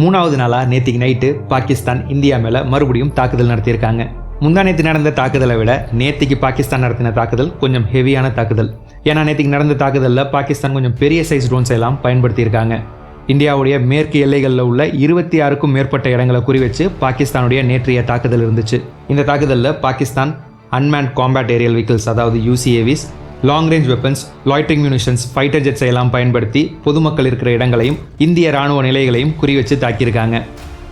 மூணாவது நாளாக நேற்றுக்கு நைட்டு பாகிஸ்தான் இந்தியா மேலே மறுபடியும் தாக்குதல் நடத்தியிருக்காங்க. முந்தா நேற்று நடந்த தாக்குதலை விட நேற்றுக்கு பாகிஸ்தான் நடத்தின தாக்குதல் கொஞ்சம் ஹெவியான தாக்குதல். ஏன்னா நேற்றுக்கு நடந்த தாக்குதலில் பாகிஸ்தான் கொஞ்சம் பெரிய சைஸ் ட்ரோன்ஸ் எல்லாம் பயன்படுத்தியிருக்காங்க. இந்தியாவுடைய மேற்கு எல்லைகளில் உள்ள இருபத்தி ஆறுக்கும் மேற்பட்ட இடங்களை குறிவச்சு பாகிஸ்தானுடைய நேற்றைய தாக்குதல் இருந்துச்சு. இந்த தாக்குதலில் Pakistan unmanned combat aerial vehicles அதாவது UCAVs long range weapons loitering munitions fighter ஜெட்ஸை எல்லாம் பயன்படுத்தி பொதுமக்கள் இருக்கிற இடங்களையும் இந்திய ராணுவ நிலைகளையும் குறிவச்சு தாக்கியிருக்காங்க.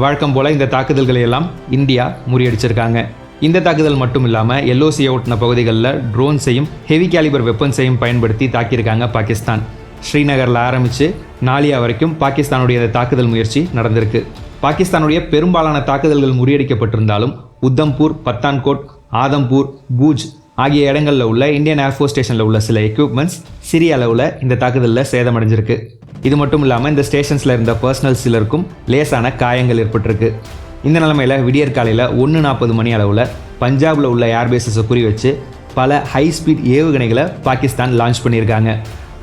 வழக்கம் போல இந்த தாக்குதல்களை எல்லாம் இந்தியா முறியடிச்சிருக்காங்க. இந்த தாக்குதல் மட்டும் இல்லாமல் எல்ஓசியை ஒட்டின பகுதிகளில் ட்ரோன்ஸையும் ஹெவி கேலிபர் வெப்பன்ஸையும் பயன்படுத்தி தாக்கியிருக்காங்க பாகிஸ்தான். ஸ்ரீநகரில் ஆரம்பித்து நாலியா வரைக்கும் பாகிஸ்தானுடைய இந்த தாக்குதல் முயற்சி நடந்திருக்கு. பாகிஸ்தானுடைய பெரும்பாலான தாக்குதல்கள் முறியடிக்கப்பட்டிருந்தாலும் உத்தம்பூர் பத்தான்கோட் ஆதம்பூர் பூஜ் ஆகிய இடங்களில் உள்ள இந்தியன் ஏர்ஃபோர்ஸ் ஸ்டேஷனில் உள்ள சில எக்யூப்மெண்ட்ஸ் சிறிய அளவில் இந்த தாக்குதலில் சேதமடைஞ்சிருக்கு. இது மட்டும் இல்லாமல் இந்த ஸ்டேஷன்ஸில் இருந்த பர்சனல் சிலருக்கும் லேசான காயங்கள் ஏற்பட்டிருக்கு. இந்த நிலமையில் விடியற் காலையில் ஒன்று நாற்பது மணி அளவில் பஞ்சாபில் உள்ள ஏர்பேஸஸை குறி வச்சு பல ஹை ஸ்பீட் ஏவுகணைகளை பாகிஸ்தான் லான்ச் பண்ணியிருக்காங்க.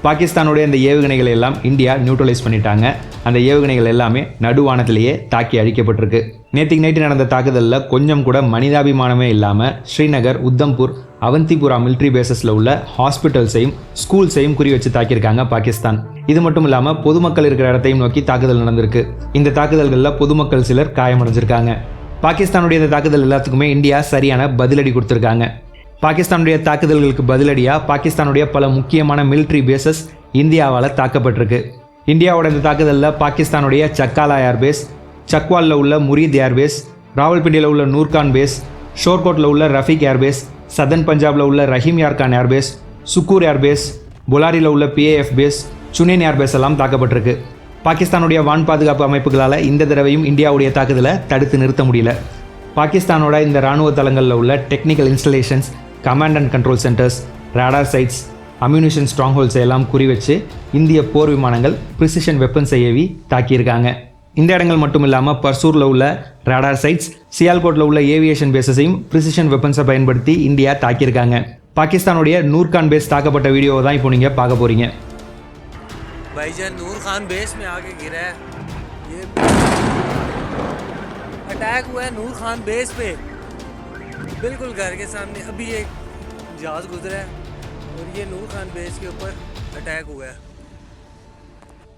பாகிஸ்தானுடைய இந்த ஏவுகணைகளை எல்லாம் இந்தியா நியூட்ரலைஸ் பண்ணிட்டாங்க. அந்த ஏவுகணைகள் எல்லாமே நடுவானத்திலேயே தாக்கி அழிக்கப்பட்டிருக்கு. நேற்றுக்கு நைட்டு நடந்த தாக்குதலில் கொஞ்சம் கூட மனிதாபிமானமே இல்லாமல் ஸ்ரீநகர் உத்தம்பூர் அவந்திபுரா மிலிட்ரி பேசஸில் உள்ள ஹாஸ்பிட்டல்ஸையும் ஸ்கூல்ஸையும் குறி வச்சு தாக்கியிருக்காங்க பாகிஸ்தான். இது மட்டும் இல்லாமல் பொதுமக்கள் இருக்கிற இடத்தையும் நோக்கி தாக்குதல் நடந்திருக்கு. இந்த தாக்குதல்களில் பொதுமக்கள் சிலர் காயமடைஞ்சிருக்காங்க. பாகிஸ்தானுடைய இந்த தாக்குதல் எல்லாத்துக்குமே இந்தியா சரியான பதிலடி கொடுத்துருக்காங்க. பாகிஸ்தானுடைய தாக்குதல்களுக்கு பதிலடியாக பாகிஸ்தானுடைய பல முக்கியமான மிலிட்ரி பேசஸ் இந்தியாவால் தாக்கப்பட்டிருக்கு. இந்தியாவோட இந்த தாக்குதலில் பாகிஸ்தானுடைய சக்காலா ஏர்பேஸ் சக்வாலில் உள்ள முரீத் ஏர்வேஸ் ராவல்பிண்டியில் உள்ள நூர்கான் பேஸ் ஷோர்கோட்டில் உள்ள ரஃபீக் ஏர்பேஸ் சதன் பஞ்சாபில் உள்ள ரஹீம் யார்கான் ஏர்பேஸ் சுக்கூர் ஏர்பேஸ் பொலாரியில் உள்ள பிஏஎஃப் பேஸ் சுனேன் ஏர்பேஸ் எல்லாம் தாக்கப்பட்டிருக்கு. பாகிஸ்தானுடைய வான் பாதுகாப்பு அமைப்புகளால் இந்த தடவையும் இந்தியாவுடைய தாக்குதலை தடுத்து நிறுத்த முடியல. பாகிஸ்தானோட இந்த இராணுவ தளங்களில் உள்ள technical installations command and control centres radar sites ammunition strongholds எல்லாம் குறி வச்சு இந்திய போர் விமானங்கள் ப்ரிசிஷன் வெப்பன்ஸை ஏவி தாக்கியிருக்காங்க. இந்த இடங்கள் மட்டும் இல்லாமல் பர்சூரில் உள்ள ரேடார் சைட்ஸ் சியால்கோட்டில் உள்ள ஏவியேஷன் பேஸஸையும் ப்ரிசிஷன் வெப்பன்ஸை பயன்படுத்தி இந்தியா தாக்கியிருக்காங்க பாகிஸ்தானுடைய நூர்கான் பேஸ் தாக்கப்பட்ட வீடியோவை தான் இப்போ நீங்கள் பார்க்க போகிறீங்க भाईजान नूर खान बेस में आके गिरा है ये अटैक हुआ है नूर खान बेस पे बिल्कुल घर के सामने अभी एक जहाज गुजरा है और ये नूर खान बेस के ऊपर अटैक हुआ है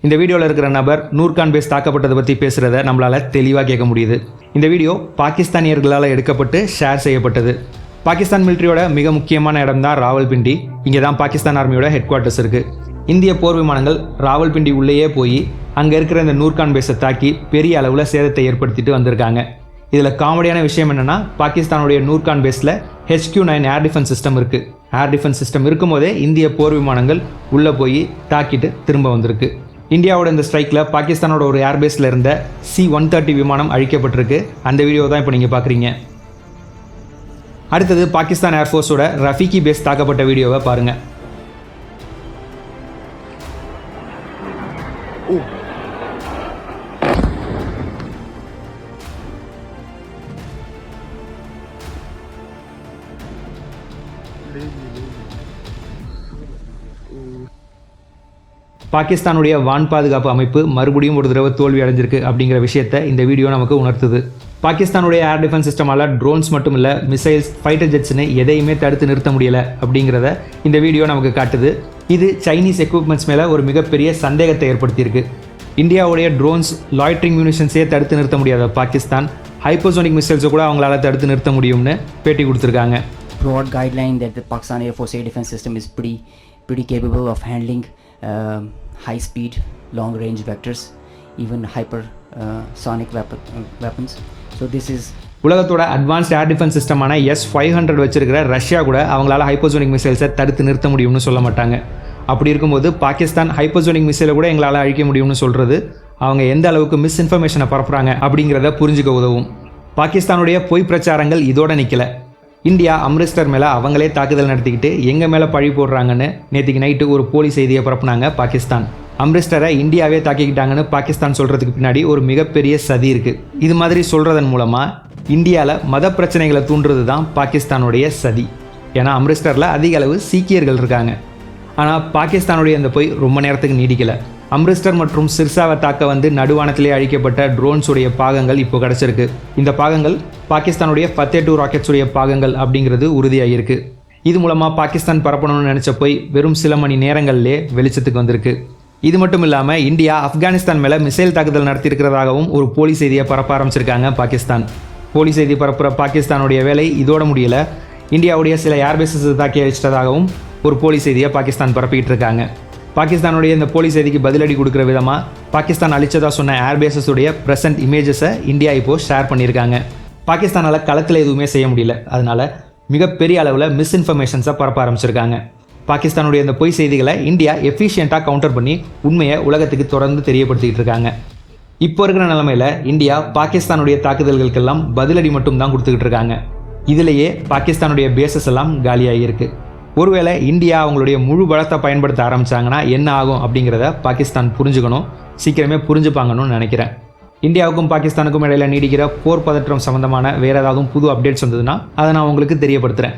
இந்த வீடியோவில் இருக்கிற நபர் நூர்கான் பேஸ் தாக்கப்பட்டதை பற்றி பேசுகிறத நம்மளால் தெளிவாக கேட்க முடியுது. இந்த வீடியோ பாகிஸ்தானியர்களால் எடுக்கப்பட்டு ஷேர் செய்யப்பட்டது. பாகிஸ்தான் மிலிட்ரியோட மிக முக்கியமான இடம் தான் ராவல்பிண்டி. இங்கே தான் பாகிஸ்தான் ஆர்மியோட ஹெட் குவார்ட்டர்ஸ் இருக்குது இந்திய போர் விமானங்கள் ராவல்பிண்டி உள்ளேயே போய் அங்கே இருக்கிற இந்த நூர்கான் பேஸை தாக்கி பெரிய அளவில் சேதத்தை ஏற்படுத்திட்டு வந்திருக்காங்க. இதில் காமெடியான விஷயம் என்னென்னா பாகிஸ்தானுடைய நூர்கான் பேஸில் HQ nine air defence system இருக்குது ஏர் டிஃபென்ஸ் சிஸ்டம் இருக்கும்போதே இந்திய போர் விமானங்கள் உள்ளே போய் தாக்கிட்டு திரும்ப வந்திருக்கு. இந்தியாவோட இந்த ஸ்ட்ரைக்கில் பாகிஸ்தானோட ஒரு ஏர்பேஸில் இருந்த சி ஒன் தேர்ட்டி விமானம் அழிக்கப்பட்டிருக்கு. அந்த வீடியோ தான் இப்போ நீங்கள் பார்க்குறீங்க. அடுத்தது பாகிஸ்தான் ஏர்ஃபோர்ஸோட ரஃபீகி பேஸ் தாக்கப்பட்ட வீடியோவை பாருங்கள் பாகிஸ்தானுடைய வான் பாதுகாப்பு அமைப்பு மறுபடியும் ஒரு தடவை தோல்வி அடைஞ்சிருக்கு அப்படிங்கிற விஷயத்தை இந்த வீடியோ நமக்கு உணர்த்துது. பாகிஸ்தானுடைய ஏர் டிஃபென்ஸ் சிஸ்டமால் ட்ரோன்ஸ் மட்டும் இல்லை மிசைல்ஸ் ஃபைட்டர் ஜெட்ஸ்னு எதையுமே தடுத்து நிறுத்த முடியல அப்படிங்கிறத இந்த வீடியோ நமக்கு காட்டுது. இது சைனீஸ் எக்யூப்மெண்ட்ஸ் மேலே ஒரு மிகப்பெரிய சந்தேகத்தை ஏற்படுத்தியிருக்கு. இந்தியாவுடைய ட்ரோன்ஸ் லாய்ட்ரிங் மியூனிஷன்ஸே தடுத்து நிறுத்த முடியாத பாகிஸ்தான் ஹைப்போசோனிக் மிசைல்ஸை கூட அவங்களால தடுத்து நிறுத்த முடியும்னு பேட்டி கொடுத்துருக்காங்க. Broad guideline that Pakistan Pakistan Air defence system is pretty pretty pretty of capable high speed long range vectors even hyper uh, sonic weapon, uh, weapons. So this is உலகத்தோட அட்வான்ஸ்ட் ஏர் டிஃபென்ஸ் சிஸ்டமான S five hundred வச்சிருக்கிற Russia கூட அவங்களால hypersonic மிசைல்ஸை தடுத்து நிறுத்த முடியும்னு சொல்ல மாட்டாங்க. அப்படி இருக்கும்போது பாகிஸ்தான் ஹைப்போசோனிக் மிசைலை கூட எங்களால் அழிக்க முடியும்னு சொல்கிறது அவங்க எந்த அளவுக்கு மிஸ் இன்ஃபர்மேஷனை பரப்புகிறாங்க அப்படிங்கிறத புரிஞ்சுக்க உதவும். பாகிஸ்தானுடைய பொய் பிரச்சாரங்கள் இதோட நிற்கலை இந்தியா அம்ரிஸ்டர் மேலே அவங்களே தாக்குதல் நடத்திக்கிட்டு எங்கள் மேலே பழி போடுறாங்கன்னு நேற்றுக்கு நைட்டு ஒரு போலி செய்தியை பரப்புனாங்க பாகிஸ்தான். அம்ரிஸ்டரை இந்தியாவே தாக்கிக்கிட்டாங்கன்னு பாகிஸ்தான் சொல்கிறதுக்கு பின்னாடி ஒரு மிகப்பெரிய சதி இருக்குது இது மாதிரி சொல்கிறதன் மூலமாக இந்தியாவில் மத பிரச்சனைகளை தூண்டுறது தான் பாகிஸ்தானுடைய சதி. ஏன்னா அம்ரிஸ்டரில் அதிக அளவு சீக்கியர்கள் இருக்காங்க. ஆனால் பாகிஸ்தானுடைய அந்த பொய் ரொம்ப நேரத்துக்கு நீடிக்கலை. அம்ரிஸ்டர் மற்றும் சிர்சாவை தாக்க வந்து நடுவானத்திலே அழிக்கப்பட்ட ட்ரோன்ஸுடைய பாகங்கள் இப்போ கிடச்சிருக்கு. இந்த பாகங்கள் பாகிஸ்தானுடைய ஃபத்தே டூ ராக்கெட்ஸுடைய பாகங்கள் அப்படிங்கிறது உறுதியாகியிருக்கு. இது மூலமாக பாகிஸ்தான் பரப்பணும்னு நினச்ச போய் வெறும் சில மணி நேரங்களிலே வெளிச்சத்துக்கு வந்திருக்கு. இது மட்டும் இல்லாமல் இந்தியா ஆப்கானிஸ்தான் மேலே மிசைல் தாக்குதல் நடத்தியிருக்கிறதாகவும் ஒரு போலி செய்தியை பரப்ப ஆரம்பிச்சிருக்காங்க பாகிஸ்தான். போலி செய்தி பரப்புகிற பாகிஸ்தானுடைய வேலை இதோட முடியல. இந்தியாவுடைய சில ஏர்பேசஸ் தாக்கி அழிச்சிட்டதாகவும் ஒரு போலி செய்தியை பாகிஸ்தான் பரப்பிக்கிட்டு இருக்காங்க. பாகிஸ்தானுடைய இந்த போலி செய்திக்கு பதிலடி கொடுக்குற விதமாக பாகிஸ்தான் அழிச்சதாக சொன்ன ஏர்பேசஸுடைய ப்ரெசன்ட் இமேஜஸை இந்தியா இப்போது ஷேர் பண்ணியிருக்காங்க. பாகிஸ்தானால் களத்தில் எதுவுமே செய்ய முடியல. அதனால் மிகப்பெரிய அளவில் மிஸ்இன்ஃபர்மேஷன்ஸை பரப்ப ஆரம்பிச்சிருக்காங்க. பாகிஸ்தானுடைய இந்த பொய் செய்திகளை இந்தியா எஃபிஷியண்ட்டாக கவுண்டர் பண்ணி உண்மையை உலகத்துக்கு தொடர்ந்து தெரியப்படுத்திக்கிட்டு இருக்காங்க. இப்போ இருக்கிற நிலமையில இந்தியா பாகிஸ்தானுடைய தாக்குதல்களுக்கெல்லாம் பதிலடி மட்டும் தான் கொடுத்துக்கிட்டு இருக்காங்க. இதிலேயே பாகிஸ்தானுடைய பேசஸ் எல்லாம் காலியாகியிருக்கு. ஒருவேளை இந்தியா அவங்களுடைய முழு பலத்தை பயன்படுத்த ஆரம்பிச்சாங்கன்னா என்ன ஆகும் அப்படிங்கிறத பாகிஸ்தான் புரிஞ்சுக்கணும். சீக்கிரமே புரிஞ்சுப்பாங்கன்னு நினைக்கிறேன். இந்தியாவுக்கும் பாகிஸ்தானுக்கும் இடையில நீடிக்கிற போர் பதற்றம் சம்பந்தமான வேறு ஏதாவது புது அப்டேட்ஸ் வந்ததுன்னா அதை நான் உங்களுக்கு தெரியப்படுத்துகிறேன்